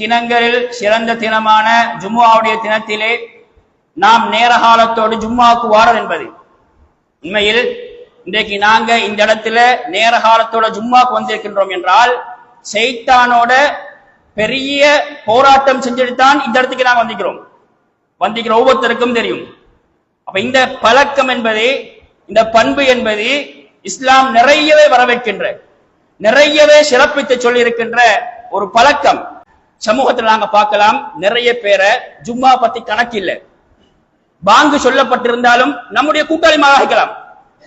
தினங்களில் சிறந்த தினமான ஜும்மாவுடைய தினத்திலே நாம் நேர காலத்தோடு ஜும்மாவுக்கு வாரது என்பது. உண்மையில் இன்றைக்கு நாங்க இந்த இடத்துல நேர காலத்தோட ஜும்மாக்கு வந்திருக்கின்றோம் என்றால் செய்தானோட பெரிய போராட்டம் செஞ்சுட்டு தான் இந்த இடத்துக்கு நாங்கள் வந்திக்கிறோம் வந்திக்கிற ஒவ்வொருத்தருக்கும் தெரியும். அப்ப இந்த பழக்கம் என்பது இந்த பண்பு என்பது இஸ்லாம் நிறையவே வரவேற்கின்ற நிறையவே சிறப்பித்து சொல்லி இருக்கின்ற ஒரு பழக்கம். சமூகத்தில் நாங்க பார்க்கலாம். நிறைய பேரை ஜும்மா பத்தி கணக்கு இல்லை. பாங்கு சொல்லப்பட்டிருந்தாலும் நம்முடைய கூட்டாளிமாக இருக்கலாம்.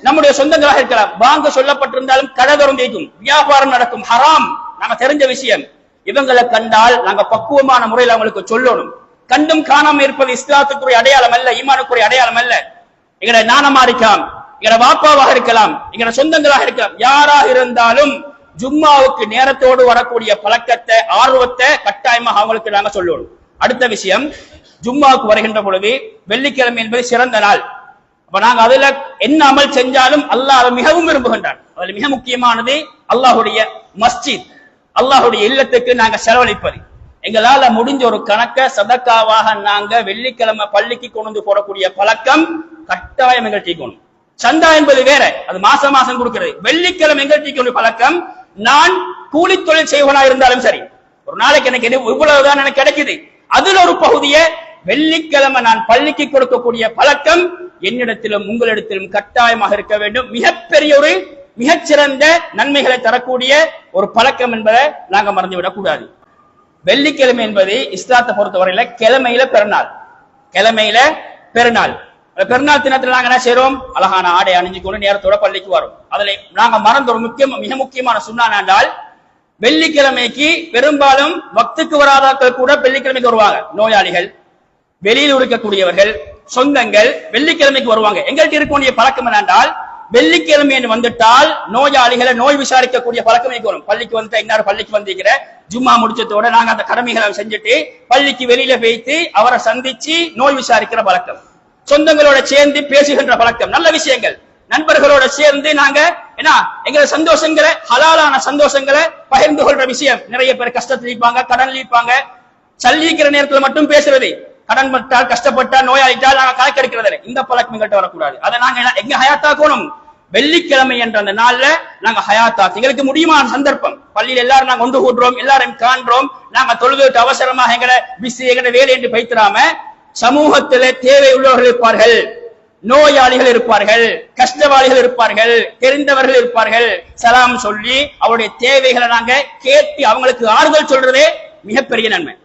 நம்முடைய சொந்தங்களாக இருக்கலாம். பாங்கு சொல்லப்பட்டிருந்தாலும் கடை திறந்தேக்கும் வியாபாரம் நடக்கும். ஹராம். நாங்க தெரிஞ்ச விஷயம். இவங்களை கண்டால் நாங்க பக்குவமான முறையில் அவங்களுக்கு சொல்லணும். கண்டும் காணாம இருப்பது இஸ்லாத்துக்குரிய அடையாளம் அல்ல ஈமானுக்குரிய அடையாளம் அல்ல. எங்களை நாணமா இருக்கலாம் எங்களை வாப்பாவாக இருக்கலாம். எங்களை சொந்தங்களாக இருக்கலாம். யாராக இருந்தாலும் ஜும்மாவுக்கு நேரத்தோடு வரக்கூடிய பழக்கத்தை ஆர்வத்தை கட்டாயமாக அவங்களுக்கு நாங்க சொல்லணும். அடுத்த விஷயம் ஜும்மாவுக்கு வருகின்ற பொழுது வெள்ளிக்கிழமை என்பது சிறந்த நாள். அப்ப நாங்க அதுல என்ன அமல் செஞ்சாலும் அல்லாஹ் அதை மிகவும் விரும்புகின்றான். அதுல மிக முக்கியமானது அல்லாஹுடைய மஸ்ஜித். அல்லாஹுடைய இல்லத்துக்கு நாங்க செலவழிப்பது. எங்களால முடிஞ்ச ஒரு கணக்க சதக்காவாக நாங்க வெள்ளிக்கிழமை பள்ளிக்கு கொண்டு வந்து போடக்கூடிய பழக்கம் கட்டாயம் எங்கள் தீக்கணும் சந்தா என்பது வேற. அது மாசம் மாசம் கொடுக்கிறது. வெள்ளிக்கிழமை எங்கள் தீக்கணும் பழக்கம் நான் கூலி தொழில் செய்வனா இருந்தாலும் சரி ஒரு நாளைக்கு எனக்கு இவ்வளவுதான் எனக்கு கிடைக்குது. அதுல ஒரு பகுதியை வெள்ளிக்கிழமை நான் பள்ளிக்கு கொடுக்கக்கூடிய பழக்கம் என்னிடத்திலும் உங்களிடத்திலும் கட்டாயமாக இருக்க வேண்டும். மிகப்பெரிய ஒரு மிகச்சிறந்த நன்மைகளை தரக்கூடிய ஒரு பழக்கம் என்பதை நாங்க மறந்துவிடக் கூடாது. வெள்ளிக்கிழமை என்பது இஸ்லாத்தை பொறுத்தவரையில கிழமையில பெருநாள் கிழமையில பெருநாள் பெருநாள் தினத்துல நாங்க என்ன செய்யறோம் அழகான ஆடை அணிஞ்சுக்கொண்டு நேரத்தோட பள்ளிக்கு வரும். அதுல நாங்க மறந்த ஒரு முக்கிய மிக முக்கியமான சுண்ணா என்றால் வெள்ளிக்கிழமைக்கு பெரும்பாலும் பக்துக்கு வராதாக்கள் கூட வெள்ளிக்கிழமைக்கு வருவாங்க. நோயாளிகள் வெளியில் இருக்கக்கூடியவர்கள் சொந்தங்கள் வெள்ளிக்கிழமைக்கு வருவாங்க. எங்கள்கிட்ட இருக்கக்கூடிய பழக்கம் என்னென்றால் வெள்ளிக்கிழமை என்று வந்துட்டால் நோயாளிகளை நோய் விசாரிக்கக்கூடிய பழக்கமே வரும். பள்ளிக்கு வந்து இன்னார் பள்ளிக்கு வந்திருக்கிற? ஜும்மா முடிச்சதோட நாங்க அந்த கடமைகளை செஞ்சுட்டு பள்ளிக்கு வெளியில வைத்து அவரை சந்திச்சு நோய் விசாரிக்கிற பழக்கம். சொந்தங்களோட சேர்ந்து பேசுகின்ற பழக்கம். நல்ல விஷயங்கள். நண்பர்களோட சேர்ந்து நாங்க என்ன எங்களை சந்தோஷங்களை ஹலாலான சந்தோஷங்களை பகிர்ந்து கொள்ற விஷயம். நிறைய பேர் கஷ்டத்தில் இருப்பாங்க கடன் இருப்பாங்க. சல்லிக்கிற நேரத்துல மட்டும் பேசுறது. கடன் பட்டால் கஷ்டப்பட்டால் நோயாளிட்டால் நாங்க கணக்கெடுக்கிறது இந்த பழக்கம் எங்கள்கிட்ட வரக்கூடாது. அதை நாங்க என்ன- எங்க ஹயாத்தாக்கணும்? வெள்ளிக்கிழமை என்ற அந்த நாள்ல நாங்க ஹயாத்தா எங்களுக்கு முடியுமான சந்தர்ப்பம்? பள்ளியில் எல்லாரும் நாங்க ஒன்று கூடுறோம் எல்லாரும் காண்றோம். நாங்க தொழுது அவசரமாக எங்களை பிஸி எங்களை வேலை என்று பைத்திராம சமூகத்திலே தேவை உள்ளவர்கள் இருப்பார்கள். நோயாளிகள் இருப்பார்கள். கஷ்டவாளிகள் இருப்பார்கள். தெரிந்தவர்கள் இருப்பார்கள். சலாம் சொல்லி அவருடைய தேவைகளை நாங்க கேட்டு அவங்களுக்கு ஆறுதல் சொல்றதே மிகப்பெரிய நன்மை.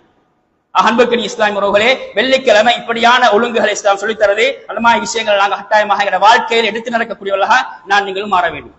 அன்புக்கணி இஸ்லாம் உறவுகளே வெள்ளிக்கிழமை இப்படியான ஒழுங்குகளை இஸ்லாம் சொல்லித் தரது அந்த மாதிரி விஷயங்களை நாங்கள் கட்டாயமாக எங்களுடைய வாழ்க்கையில் எடுத்து நடக்கக்கூடியவர்களாக நான் நீங்களும் மாற வேண்டும்.